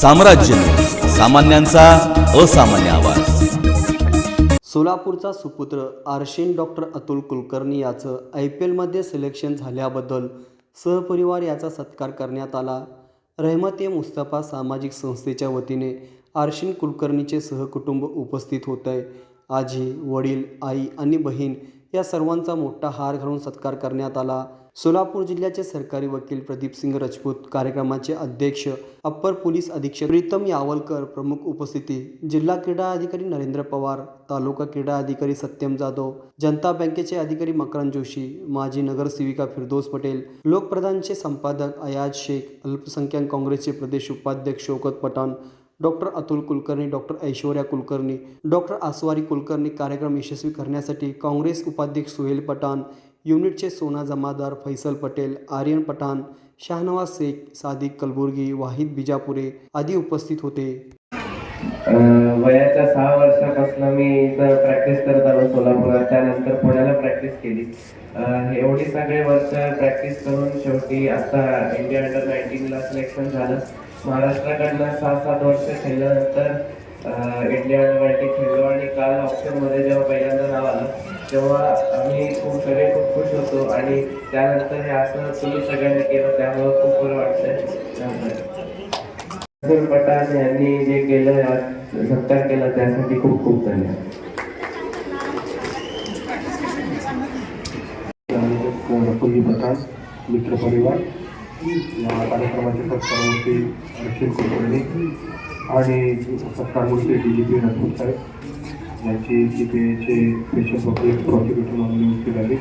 साम्राज्य. सामान्यांचा असामान्य आवाज. सोलापूरचा सुपुत्र आर्शिन डॉक्टर अतुल कुलकर्णी याचं आय पी एलमध्ये सिलेक्शन झाल्याबद्दल सहपरिवार याचा सत्कार करण्यात आला. रहमत ए मुस्तफा सामाजिक संस्थेच्या वतीने आर्शिन कुलकर्णीचे सहकुटुंब उपस्थित होते आजी वडील आई आणि बहीण या सर्वांचा मोठा हार घालून सत्कार करण्यात आला. सोलापूर जिल्ह्याचे सरकारी वकील प्रदीप सिंग राजपूत कार्यक्रमाचे अध्यक्ष अप्पर पोलीस अधीक्षक प्रीतम यावलकर प्रमुख उपस्थिती जिल्हा क्रीडा अधिकारी नरेंद्र पवार तालुका क्रीडा अधिकारी सत्यम जाधव जनता बँकेचे अधिकारी मकरंद जोशी माजी नगरसेविका फिरदोस पटेल लोकप्रधानचे संपादक अयाज शेख अल्पसंख्याक काँग्रेसचे प्रदेश उपाध्यक्ष Shaukat Pathan doctor Atul Kulkarni doctor Aishwarya Kulkarni doctor Asavari Kulkarni कार्यक्रम यशस्वी करण्यासाठी काँग्रेस उपाध्यक्ष सुहेल पठाण युनिटचे सोना जमादार फैसल पटेल आर्यन पठाण शाहनवाज शेख सादिक कलबुर्गी वाहिद बिजापुरे आदी उपस्थित होते. वयाच्या सहा वर्षापासून मी इथं प्रॅक्टिस करत आलो सोलापुरात त्यानंतर पुण्याला प्रॅक्टिस केली. एवढी सगळे वर्ष प्रॅक्टिस करून शेवटी आता इंडिया अंडर नाईन्टीनला सिलेक्शन झालं. महाराष्ट्राकडनं सहा सात वर्ष खेळल्यानंतर इंडिया अंडर खेळलो आणि काल ऑप्शनमध्ये जेव्हा पहिल्यांदा नाव आलं तेव्हा आम्ही खूप सगळे खूप खुश होतो आणि त्यानंतर हे असं तुम्ही सगळ्यांनी केलं त्यामुळं खूप बरं वाटतंय. अब्दुल पठाण यांनी जे केलं सत्कार केला त्यासाठी खूप खूप धन्यवाद. रकुलजी पठाण मित्रपरिवार या कार्यक्रमाचे सत्कारमूर्ती रशीद कुलकर्णी आणि सत्कारमूर्ती डी जी पी राजपूत साहेब यांची सी पी एचे स्पेशल पब्लिक प्रॉसिक्युटर म्हणून नियुक्ती झाली.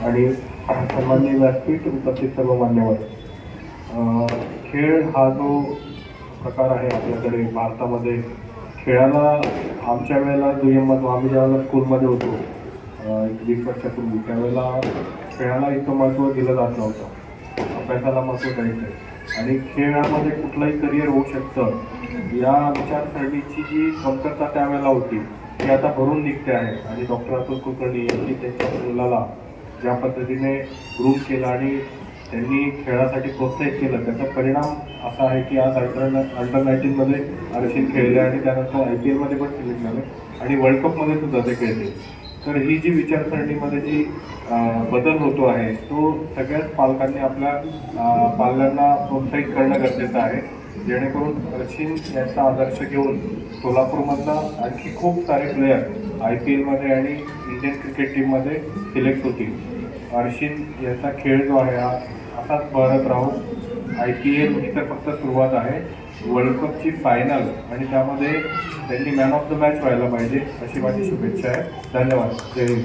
आणि सन्मान्य व्यासपीठ उपस्थित सर्व मान्यवर. खेळ हा जो प्रकार आहे आपल्याकडे भारतामध्ये खेळाला आमच्या वेळेला दुय्यम महत्त्व आम्ही ज्यावेळेला स्कूलमध्ये होतो एक वीस वर्षापूर्वी त्यावेळेला खेळाला इतकं महत्त्व दिलं जात नव्हतं. अभ्यासाला महत्त्व द्यायचं आणि खेळामध्ये कुठलंही करिअर होऊ शकतं या विचारसरणीची जी कमतरता त्यावेळेला होती ती आता भरून निघते आहे. आणि डॉक्टर अतुल कुलकर्णी यांनी त्यांच्या मुलाला ज्या पद्धतीने ग्रूम केलं आणि त्यांनी खेळासाठी प्रोत्साहित केलं त्याचा परिणाम असा आहे की आज अल्टर अंडर नाईन्टीनमध्ये आरक्षण खेळले आणि त्यानंतर आय पी एलमध्ये पण सिलेक्ट झाले आणि वर्ल्ड कपमध्ये सुद्धा ते खेळले. तर ही जी विचारसरणीमध्ये जी बदल होतो आहे तो सगळ्याच पालकांनी आपल्या पाल्यांना प्रोत्साहित करणं गरजेचं आहे. जेणेकरून सचिन यांचा आदर्श घेऊन सोलापूरमधला आणखी खूप सारे प्लेयर आय पी एलमध्ये आणि इंडियन क्रिकेट टीममध्ये सिलेक्ट होतील. अर्शिन याचा खेळ जो आहे हा असाच बहरत राहून आय पी एल ही तर फक्त सुरुवात आहे. वर्ल्ड कपची फायनल आणि त्यामध्ये त्यांनी मॅन ऑफ द मॅच व्हायला पाहिजे अशी माझी शुभेच्छा आहे. धन्यवाद. जय हिंद.